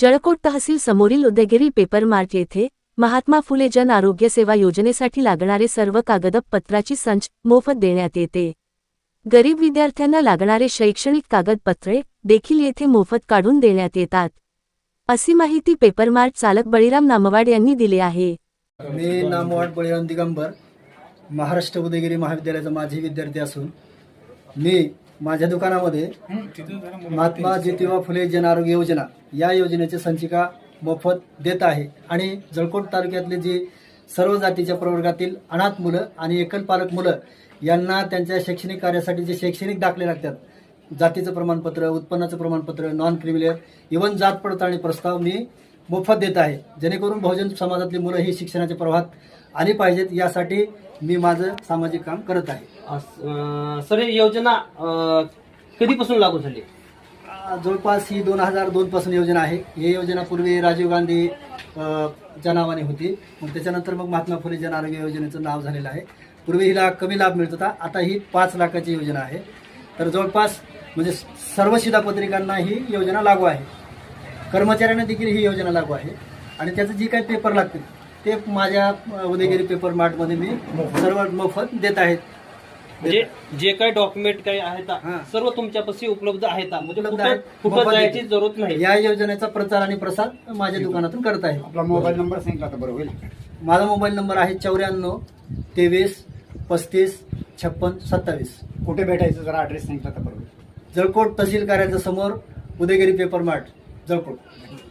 जळकोट तहसील समोरील Udayagiri paper mart येथे महात्मा फुले जन आरोग्य सेवा योजनेसाठी लागणारे सर्व कागदपत्राची संच मोफत देण्यात येते. गरीब विद्यार्थ्यांना लागणारे शैक्षणिक कागदपत्रे देखील येथे मोफत काढून देण्यात येतात. अशी माहिती पेपरमार्ट चालक बळीराम नामवाड यांनी दिली आहे. मी नामवाड बळीराम दिगंबर महाराष्ट्र उदयगिरी महाविद्यालयाचा माझी विद्यार्थी असून मी माझ्या दुकानामध्ये महात्मा ज्योतिबा फुले जन आरोग्य योजना या योजनेची संचिका मोफत देत आहे. आणि जळकोट तालुक्यातले जे सर्व जातीच्या प्रवर्गातील अनाथ मुलं आणि एकल पालक मुलं यांना त्यांच्या शैक्षणिक कार्यासाठी जे शैक्षणिक दाखले लागतात जातीचं प्रमाणपत्र उत्पन्नाचं प्रमाणपत्र नॉन क्रिमिलियर इवन जात पडताळणी प्रस्ताव मी मोफत देत आहे. जेणेकरून बहुजन समाजातली मुलं ही शिक्षणाच्या प्रवाहात आली पाहिजेत. यासाठी मी माझं सामाजिक काम करत आहे. सर ही योजना अं, कधीपासून लागू झाली? जवळपास ही दोन हजार दोन पासून योजना आहे. ही योजना पूर्वी राजीव गांधी अ, च्या नावाने होती. मग त्याच्यानंतर मग महात्मा फुले जन आरोग्य योजनेचं नाव झालेलं आहे. पूर्वी हिला कमी लाभ मिळत होता. आता ही पाच लाखाची योजना आहे. तर जवळपास म्हणजे सर्व शिधापत्रिकांना ही योजना लागू आहे. कर्मचाऱ्यांना देखील ही योजना लागू आहे. आणि त्याचं जी काही पेपर लागतील ते माझ्या उदयगिरी पेपर मार्टमध्ये मी सर्व मोफत देत आहेत. म्हणजे जे काही डॉक्युमेंट काही आहेत हा. सर्व तुमच्यापाशी उपलब्ध आहेत. म्हणजे जायची. जरूरत नाही. या योजनेचा प्रचार आणि प्रसार माझ्या दुकानातून करत आहे आपला मोबाईल नंबर सांगितला तर बरं होईल. माझा मोबाईल नंबर आहे चौऱ्याण्णव तेवीस पस्तीस छप्पन सत्तावीस. कुठे भेटायचं जरा ॲड्रेस सांगितला तर बरं होईल. जळकोट तहसील कार्यालयाच्या समोर उदयगिरी पेपर मार्ट जळपूर